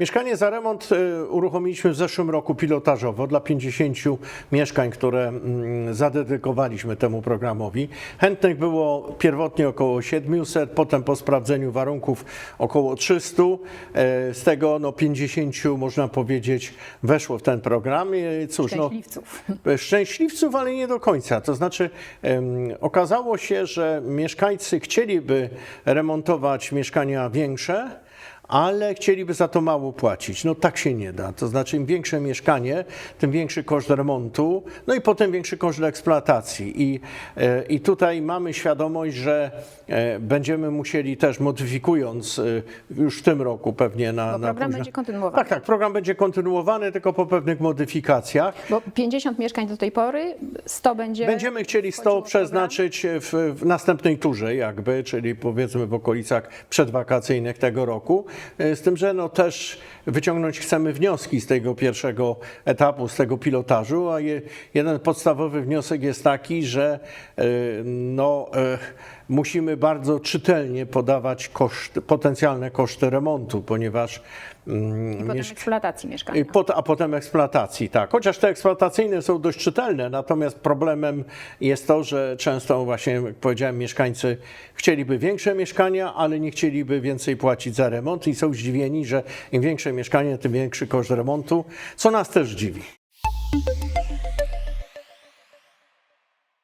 Mieszkanie za remont y, uruchomiliśmy w zeszłym roku pilotażowo dla 50 mieszkań, które mm, zadedykowaliśmy temu programowi. Chętnych było pierwotnie około 700, potem po sprawdzeniu warunków około 300. E, Z tego no, 50 można powiedzieć weszło w ten program. Cóż, no, Szczęśliwców. szczęśliwców, ale nie do końca. To znaczy, okazało się, że mieszkańcy chcieliby remontować mieszkania większe, ale chcieliby za to mało płacić. No tak się nie da. To znaczy, im większe mieszkanie, tym większy koszt remontu, no i potem większy koszt eksploatacji. I, e, i tutaj mamy świadomość, że e, będziemy musieli też modyfikując e, już w tym roku pewnie na, Bo na program późno- będzie kontynuowany. Tak, tak. Program będzie kontynuowany, tylko po pewnych modyfikacjach. Bo 50 mieszkań do tej pory, 100 będzie. Będziemy chcieli 100 wchodziło w program. przeznaczyć w, w następnej turze, jakby, czyli powiedzmy w okolicach przedwakacyjnych tego roku. E, Z tym, że no też wyciągnąć chcemy wnioski z tego pierwszego etapu, z tego pilotażu, a je, jeden podstawowy wniosek jest taki, że e, no, e, musimy bardzo czytelnie podawać koszty, potencjalne koszty remontu, ponieważ mm, I potem eksploatacji mieszkania. pot- a potem eksploatacji, tak. Chociaż te eksploatacyjne są dość czytelne, natomiast problemem jest to, że często właśnie, jak powiedziałem, mieszkańcy chcieliby większe mieszkania, ale nie chcieliby więcej płacić za remont i są zdziwieni, że im większe mieszkanie, tym większy koszt remontu, co nas też dziwi.